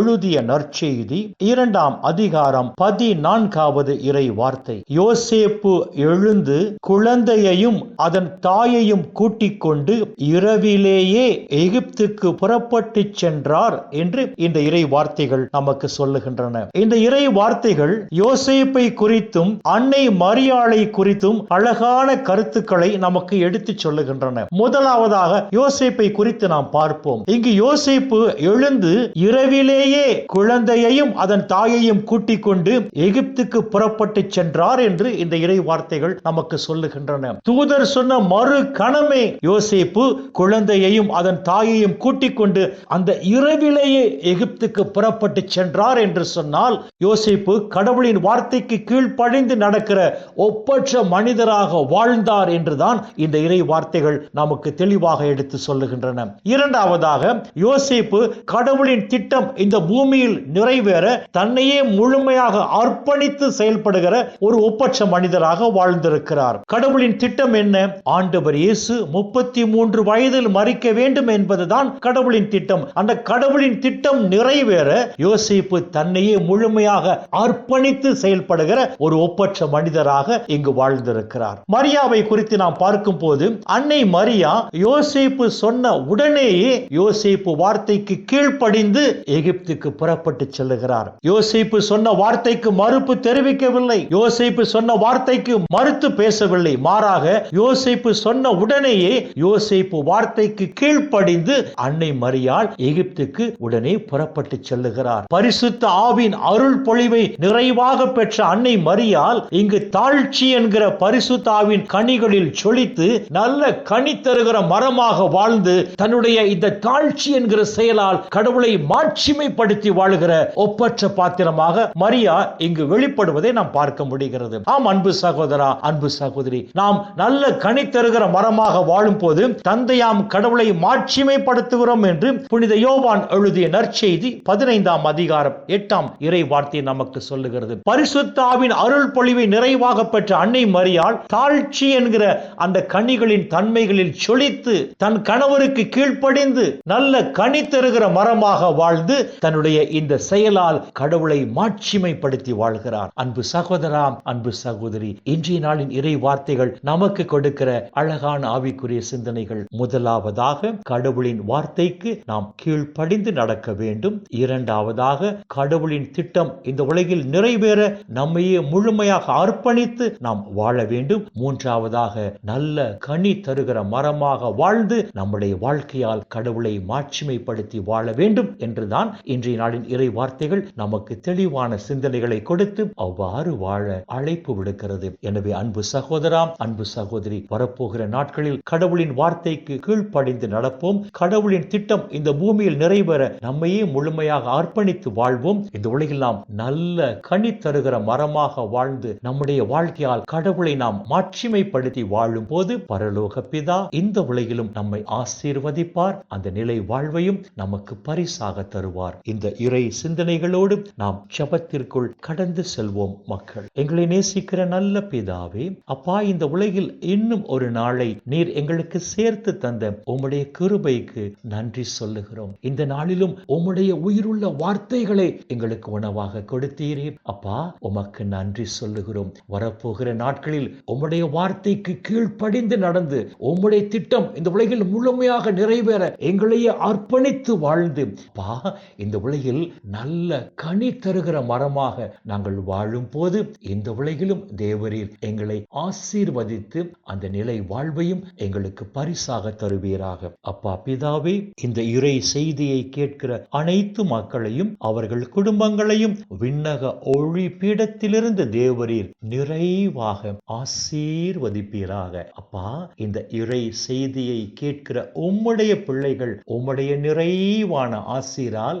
எழுதிய நற்செய்தி இரண்டாம் அதிகாரம் பதினான்காவது இறை வார்த்தை. யோசேப்பு எழுந்து குழந்தையையும் அதன் தாயையும் கூட்டிக் கொண்டு இரவிலேயே எகிப்துக்கு புறப்பட்டு சென்றார் என்று இந்த இறை வார்த்தைகள் நமக்கு சொல்லுகின்றன. இந்த இறை வார்த்தைகள் யோசேப்பை குறித்தும் அன்னை மரியாளை குறித்தும் அழகான கருத்துக்களை நமக்கு எடுத்துச் சொல்லுகின்றன. முதலாவதாக யோசேப்பை குறித்து நாம் பார்ப்போம். இங்கு யோசேப்பு எழுந்து இரவிலேயே குழந்தையையும் அதன் தாயையும் கூட்டிக் கொண்டு எகிப்துக்கு புறப்பட்டு சென்றார் என்று இந்த இறை வார்த்தைகள் நமக்கு சொல்லுகின்றன. தூதர் சொன்ன மறு கணமே யோசிப்பு குழந்தையையும் அதன் தாயையும் கூட்டிக் கொண்டு அந்த இரவிலேயே எகிப்துக்கு புறப்பட்டு சென்றார் என்று சொன்னால் யோசிப்பு கடவுளின் வார்த்தைக்கு கீழ்ப்பழிந்து நடக்கிற ஒப்பற்ற மனிதராக வாழ்ந்தார் என்றுதான் இந்த இறை வார்த்தைகள் நமக்கு தெளிவாக எடுத்து சொல்லுகின்றன. இரண்டாவதாக யோசிப்பு கடவுளின் திட்டம் இந்த பூமியில் நிறைவேற தன்னையே முழுமையாக அர்ப்பணித்து செயல்படுகிற ஒரு ஒப்பற்ற மனிதராக வாழ்ந்திருக்கிறார். கடவுளின் திட்டம் என்ன? ஆண்டவர் இயேசு முப்பத்தி மூன்று வயதில் மறிக்க வேண்டும் என்பதுதான் கடவுளின் திட்டம். அந்த கடவுளின் திட்டம் நிறைவேற யோசிப்பு தன்னையே முழுமையாக அர்ப்பணித்து செயல்படுகிற ஒரு ஒப்பற்ற மனிதராக இங்கு வாழ்ந்திருக்கிறார். மரியாவை குறித்து நாம் பார்க்கும் போது அன்னை மரியா யோசிப்பு சொன்ன உடனேயே யோசிப்பு வார்த்தைக்கு கீழ்ப்படிந்து எகிப்து எகிப்துக்கு புறப்பட்டு செல்லுகிறார். யோசிப்பு சொன்ன வார்த்தைக்கு மறுப்பு தெரிவிக்கவில்லை. யோசிப்பு சொன்ன வார்த்தைக்கு மறுத்து பேசவில்லை. மாறாக யோசிப்பு சொன்ன உடனேயே யோசிப்பு வார்த்தைக்கு கீழ்ப்படிந்து அன்னை மரியாள் எகிப்துக்கு உடனே புறப்பட்டு செல்லுகிறார். பரிசுத்த ஆவின் அருள் பொழிவை நிறைவாக பெற்ற அன்னை மரியால் இங்கு தாழ்ச்சி என்கிற பரிசுத்தாவின் கனிகளில் சொலித்து நல்ல கனி தருகிற மரமாக வாழ்ந்து தன்னுடைய இந்த தாழ்ச்சி என்கிற செயலால் கடவுளை மாட்சிமை மாட்சிமைப்படுத்தி வாழுகிற ஒப்பற்ற பாத்திரமாக மரியா இங்கு வெளிப்படுவதை நாம் பார்க்க முடிகிறது. ஆம் அன்பு சகோதரா அன்பு சகோதரி நாம் நல்ல கனி தருகிற மரமாக வாழும் போது தந்தையாம் கடவுளை மாட்சிமைப்படுத்துகிறோம் என்று புனித யோவான் எழுதிய நற்செய்தி பதினைந்தாம் அதிகாரம் எட்டாம் இறை வார்த்தை நமக்கு சொல்லுகிறது. பரிசுத்தாவின் அருள் பொழிவை நிறைவாக பெற்ற அன்னை மரியாள் தாழ்ச்சி என்கிற அந்த கனிகளின் தன்மைகளில் சொலித்து தன் கணவருக்கு கீழ்ப்படிந்து நல்ல கனி தருகிற மரமாக வாழ்ந்து தன்னுடைய இந்த செயலால் கடவுளை மாட்சிமைப்படுத்தி வாழ்கிறார். அன்பு சகோதராம் அன்பு சகோதரி இன்றைய நாளின் இறை வார்த்தைகள் நமக்கு கொடுக்கிற அழகான ஆவிக்குரிய சிந்தனைகள். முதலாவதாக கடவுளின் வார்த்தைக்கு நாம் கீழ்ப்படிந்து நடக்க வேண்டும். இரண்டாவதாக கடவுளின் திட்டம் இந்த உலகில் நிறைவேற நம்மையே முழுமையாக அர்ப்பணித்து நாம் வாழ வேண்டும். மூன்றாவதாக நல்ல கனி தருகிற மரமாக வாழ்ந்து நம்முடைய வாழ்க்கையால் கடவுளை மாட்சிமைப்படுத்தி வாழ வேண்டும் என்றுதான் இன்றைய நாளின் இறை வார்த்தைகள் நமக்கு தெளிவான சிந்தனைகளை கொடுத்து அவ்வாறு வாழ அழைப்பு விடுக்கிறது. எனவே அன்பு சகோதரம் அன்பு சகோதரி வரப்போகிற நாட்களில் கடவுளின் வார்த்தைக்கு கீழ்ப்படைந்து நடப்போம். கடவுளின் திட்டம் இந்த பூமியில் நிறைவேற நம்மையே முழுமையாக அர்ப்பணித்து வாழ்வோம். இந்த உலகில் நாம் நல்ல கனி தருகிற மரமாக வாழ்ந்து நம்முடைய வாழ்க்கையால் கடவுளை நாம் மாட்சிமைப்படுத்தி வாழும் போது பரலோக பிதா இந்த உலகிலும் நம்மை ஆசீர்வதிப்பார். அந்த நிலை வாழ்வையும் நமக்கு பரிசாக தருவார். இந்த இறை சிந்தனைகளோடு நாம் ஜபத்திற்குள் கடந்து செல்வோம் மக்கள். எங்களை நேசிக்கிற நல்ல பிதாவே அப்பா இந்த உலகில் இன்னும் ஒரு நாளை நீர் எங்களுக்கு சேர்த்து தந்த உம்முடைய கிருபைக்கு நன்றி சொல்லுகிறோம். இந்த நாளிலும் உம்முடைய உயிருள்ள வார்த்தைகளை எங்களுக்கு உணவாக கொடுத்தீரே அப்பா உமக்கு நன்றி சொல்லுகிறோம். வரப்போகிற நாட்களில் உம்முடைய வார்த்தைக்கு கீழ்ப்படிந்து நடந்து உம்முடைய திட்டம் இந்த உலகில் முழுமையாக நிறைவேற எங்களையே அர்ப்பணித்து வாழ்ந்து பா இந்த இந்த உலகில் நல்ல கனி தருகிற மரமாக நாங்கள் வாழும் போது இந்த உலகிலும் தேவரீர் எங்களை ஆசீர்வதித்து அந்த நிலை வாழ்வையும் எங்களுக்கு பரிசாக தருவீராக. அப்பா பிதாவே இந்த இறை செய்தியை கேட்கிற அனைத்து மக்களையும் அவர்கள் குடும்பங்களையும் விண்ணக ஒளி பீடத்திலிருந்து தேவரீர் நிறைவாக ஆசீர்வதிப்பீராக. அப்பா இந்த இறை செய்தியை கேட்கிற உம்முடைய பிள்ளைகள் உம்முடைய நிறைவான ஆசீரால்